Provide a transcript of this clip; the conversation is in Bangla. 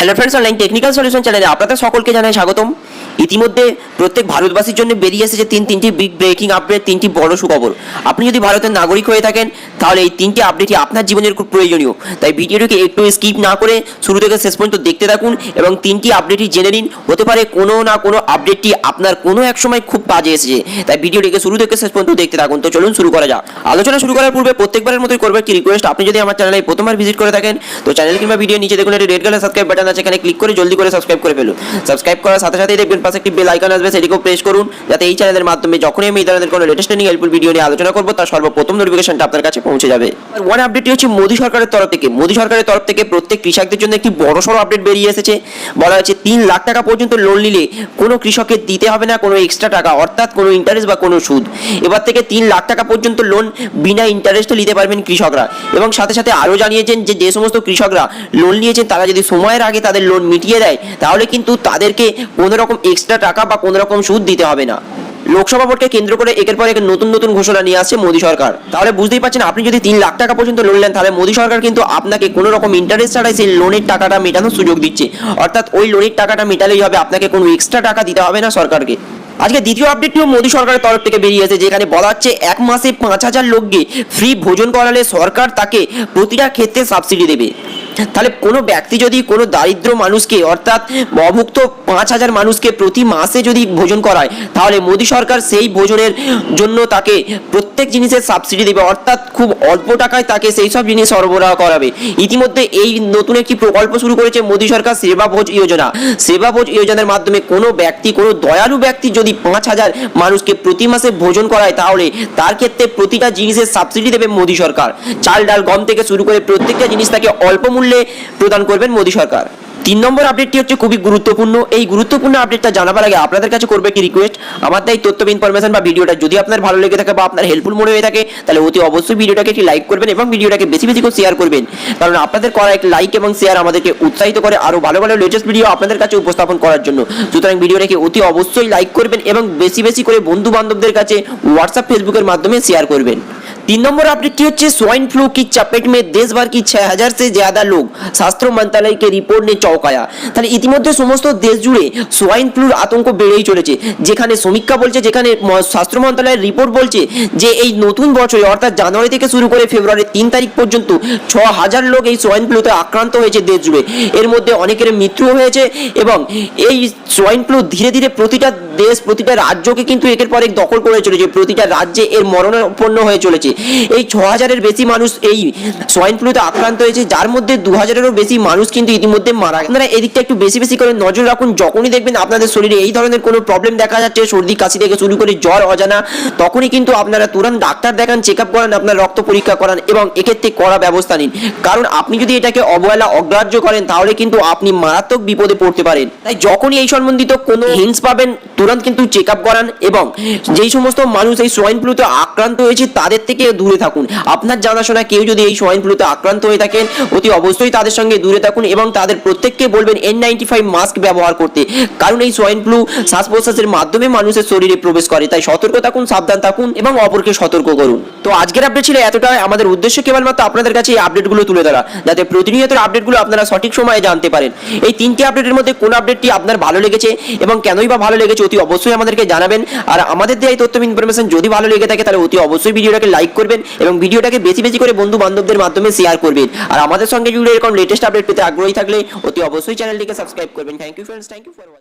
Hello friends online technical solution চ্যানেলে আপনাদের সকলকে জানাই স্বাগতম। ইতিমধ্যে প্রত্যেক ভারতবাসীর জন্য বেরিয়ে এসেছে তিন তিনটি বিগ ব্রেকিং আপডেট তিনটি বড় সুখবর। আপনি যদি ভারতের নাগরিক হয়ে থাকেন, তাহলে এই তিনটি আপডেটই আপনার জীবনের খুব প্রয়োজনীয়। তাই ভিডিওটিকে একটু স্কিপ না করে শুরু থেকে শেষ পর্যন্ত দেখতে থাকুন এবং তিনটি আপডেটই জেনে নিন। হতে পারে কোনো না কোনো আপডেটটি আপনার কোনো এক সময় খুব কাজে এসেছে। তাই ভিডিওটিকে শুরু থেকে শেষ পর্যন্ত দেখতে থাকুন। তো চলুন শুরু করা যাক। আলোচনা শুরু করার পূর্বে প্রত্যেকবারের মতোই করবে কি রিকোয়েস্ট আপনি যদি আমার চ্যানেলে প্রথমবার ভিজিট করে থাকেন, তো চ্যানেল কিংবা ভিডিও নিচে দেখুন, একটি রেড কালার সাবস্ক্রাইব বাটন আছে এখানে ক্লিক করে জলদি করে সাবস্ক্রাইব করে ফেলুন। সাবস্ক্রাইব করার সাথে সাথেই দেখবেন পাশে একটি বেল আইকন আসবে, সেটিকেও প্রেস করুন, যাতে এই চ্যানেলের মাধ্যমে যখনই আমি এই ধরনের কোনো লেটেস্ট ট্রেনিং হেল্পফুল ভিডিও নিয়ে আলোচনা করব, তার সর্বপ্রথম নোটিফিকেশনটা আপনার কাছে পৌঁছে যাবে। আর ওয়ান আপডেটটি হচ্ছে মোদী সরকারের তরফ থেকে। মোদী সরকারের তরফ থেকে প্রত্যেক কৃষকদের জন্য একটি বড় সড়ো আপডেট বেরিয়ে এসেছে। বলা হয়েছে, তিন লাখ টাকা পর্যন্ত লোন নিলে কোনো কৃষকের দিতে হবে না কোনো এক্সট্রা টাকা, অর্থাৎ কোনো ইন্টারেস্ট বা কোনো সুদ। এবার থেকে তিন লাখ টাকা পর্যন্ত লোন বিনা ইন্টারেস্টে নিতে পারবেন কৃষকরা। এবং সাথে সাথে আরও জানিয়েছেন যে যে সমস্ত কৃষকরা লোন নিয়েছেন, তারা যদি সময়ের আগে তাদের লোন মিটিয়ে দেয়, তাহলে কিন্তু তাদেরকে কোনো রকম এক্সট্রা টাকা বা কোনো রকম সুদ দিতে হবে না। লোকসভা ভোটকে কেন্দ্র করে একের পর এক নতুন নতুন ঘোষণা নিয়ে আসছে মোদী সরকার। তাহলে বুঝতেই পারছেন, আপনি যদি তিন লাখ টাকা পর্যন্ত লোন নেন, তাহলে মোদী সরকার কিন্তু আপনাকে কোনো রকম ইন্টারেস্ট ছাড়াই সেই লোনের টাকাটা মেটানোর সুযোগ দিচ্ছে। অর্থাৎ ওই লোনের টাকাটা মেটালেই হবে, আপনাকে কোনো এক্সট্রা টাকা দিতে হবে না সরকারকে। আজকে দ্বিতীয় আপডেটটিও মোদী সরকারের তরফ থেকে বেরিয়েছে যেখানে বলা হচ্ছে এক মাসে পাঁচ হাজার লোককে ফ্রি ভোজন করালে সরকার তাকে প্রতিটা ক্ষেত্রে সাবসিডি দেবে। তাহলে কোনো ব্যক্তি যদি কোনো দারিদ্র মানুষকে অর্থাৎ অভুক্ত পাঁচ হাজার মানুষকে প্রতি মাসে যদি ভোজন করায়, তাহলে মোদী সরকার সেই ভোজনের জন্য তাকে প্রত্যেক জিনিসের সাবসিডি দেবে, অর্থাৎ খুব অল্প টাকায় তাকে সেই সব জিনিস সরবরাহ করাবে। ইতিমধ্যে এই নতুন একটি প্রকল্প শুরু করেছে মোদী সরকার সেবা ভোজ যোজনা। সেবা ভোজ যোজনার মাধ্যমে কোনো ব্যক্তি, কোনো দয়ালু ব্যক্তি যদি পাঁচ হাজার মানুষকে প্রতি মাসে ভোজন করায়, তাহলে তার ক্ষেত্রে প্রতিটা জিনিসের সাবসিডি দেবে মোদী সরকার। চাল, ডাল, গম থেকে শুরু করে প্রত্যেকটা জিনিস তাকে অল্প মূল্যে প্রদান করবেন মোদী সরকার। তিন নম্বর আপডেটটি হচ্ছে খুবই গুরুত্বপূর্ণ। এই গুরুত্বপূর্ণ আপডেটটা জানাবার আগে আপনাদের কাছে করবে কি রিকোয়েস্ট আমার তাই তথ্য ইনফরমেশন বা ভিডিওটা যদি আপনার ভালো লেগে থাকে বা আপনার হেল্পফুল মনে হয়ে থাকে, তাহলে অতি অবশ্যই ভিডিওটাকে একটি লাইক করবেন এবং ভিডিওটাকে বেশি বেশি করে শেয়ার করবেন। কারণ আপনাদের করা এক লাইক এবং শেয়ার আমাদেরকে উৎসাহিত করে আরও ভালো ভালো লেটেস্ট ভিডিও আপনাদের কাছে উপস্থাপন করার জন্য। সুতরাং ভিডিওটাকে অতি অবশ্যই লাইক করবেন এবং বেশি বেশি করে বন্ধু বান্ধবদের কাছে হোয়াটসঅ্যাপ ফেসবুকের মাধ্যমে শেয়ার করবেন। तीन नंबर आपकी है स्वाइन फ्लू की चपेट में देश भर की छह হাজার से ज्यादा লোক স্বাস্থ্য মন্ত্রণালয়কে রিপোর্ট নিয়ে চৌকায়া তাহলে ইতিমধ্যে সমস্ত দেশ জুড়ে সোয়াইন ফ্লুর আতঙ্ক বেড়েই চলেছে যেখানে সমীক্ষা বলছে যেখানে স্বাস্থ্য মন্ত্রণালয়ের রিপোর্ট বলছে যে এই নতুন বছরে, অর্থাৎ জানুয়ারি থেকে শুরু করে ফেব্রুয়ারি তিন তারিখ পর্যন্ত ছ হাজার লোক এই সোয়াইন ফ্লুতে আক্রান্ত হয়েছে দেশ জুড়ে। এর মধ্যে অনেকের মৃত্যু হয়েছে এবং এই সোয়াইন ফ্লু ধীরে ধীরে প্রতিটা দেশ প্রতিটা রাজ্যকে কিন্তু একের পর এক দখল করে চলেছে। প্রতিটা রাজ্যে এর মরণাপন্ন হয়ে চলেছে। এই ছ হাজারের বেশি মানুষ এই সোয়াইন ফ্লুতে আক্রান্ত হয়েছে, যার মধ্যে দু হাজারেরও বেশি মানুষ কিন্তু ইতিমধ্যে মারা আপনারা এদিকটা একটু বেশি বেশি করে নজর রাখুন। যখনই দেখবেন আপনাদের শরীরে এই ধরনের কোনো প্রবলেম দেখা যাচ্ছে, সর্দি, কাশি থেকে শুরু করে জ্বর, অজানা, তখনই কিন্তু আপনারা তুরন্ত ডাক্তার দেখান চেক আপ করান, আপনার রক্ত পরীক্ষা করান এবং এক্ষেত্রে কড়া ব্যবস্থা নিন। কারণ আপনি যদি এটাকে অবহেলা, অগ্রাহ্য করেন, তাহলে কিন্তু আপনি মারাত্মক বিপদে পড়তে পারেন। তাই যখনই এই সম্বন্ধিত কোনো হিন্স পাবেন, তুরন্ত কিন্তু চেক আপ করান এবং যেই সমস্ত মানুষ এই সোয়াইন ফ্লুতে আক্রান্ত হয়েছে, তাদের থেকে দূরে থাকুন। আপনার জানাশোনা কেউ যদি এই সোয়াইন ফ্লুতে আক্রান্ত হয়ে থাকেন, অতি অবশ্যই তাদের সঙ্গে দূরে থাকুন এবং তাদের প্রত্যেককে বলবেন এন নাইনটি ফাইভ মাস্ক ব্যবহার করতে। কারণ এই সোয়াইন ফ্লু শ্বাস প্রশ্বাসের মাধ্যমে মানুষের শরীরে প্রবেশ করে, তাই সতর্ক থাকুন, সাবধান থাকুন এবং অপরকে সতর্ক করুন। তো আজকের আপডেট ছিল এতটাই। আমাদের উদ্দেশ্য কেবলমাত্র আপনাদের কাছে এই আপডেটগুলো তুলে ধরা, যাতে প্রতিনিয়ত আপডেটগুলো আপনারা সঠিক সময়ে জানতে পারেন। এই তিনটি আপডেটের মধ্যে কোন আপডেটটি আপনার ভালো লেগেছে এবং কেনই বা ভালো লেগেছে অতি অবশ্যই আমাদেরকে জানাবেন। আর আমাদের দেওয়া এই তথ্য ইনফরমেশন যদি ভালো লেগে থাকে, তাহলে অতি অবশ্যই ভিডিওটাকে লাইক করবেন এবং ভিডিওটাকে বেশি বেশি করে বন্ধু বান্ধবদের মাধ্যমে শেয়ার করবেন। আর আমাদের সঙ্গে জুড়ে এরকম লেটেস্ট আপডেট পেতে আগ্রহী থাকলে অতি অবশ্যই চ্যানেলটিকে সাবস্ক্রাইব করবেন। Thank you friends thank you for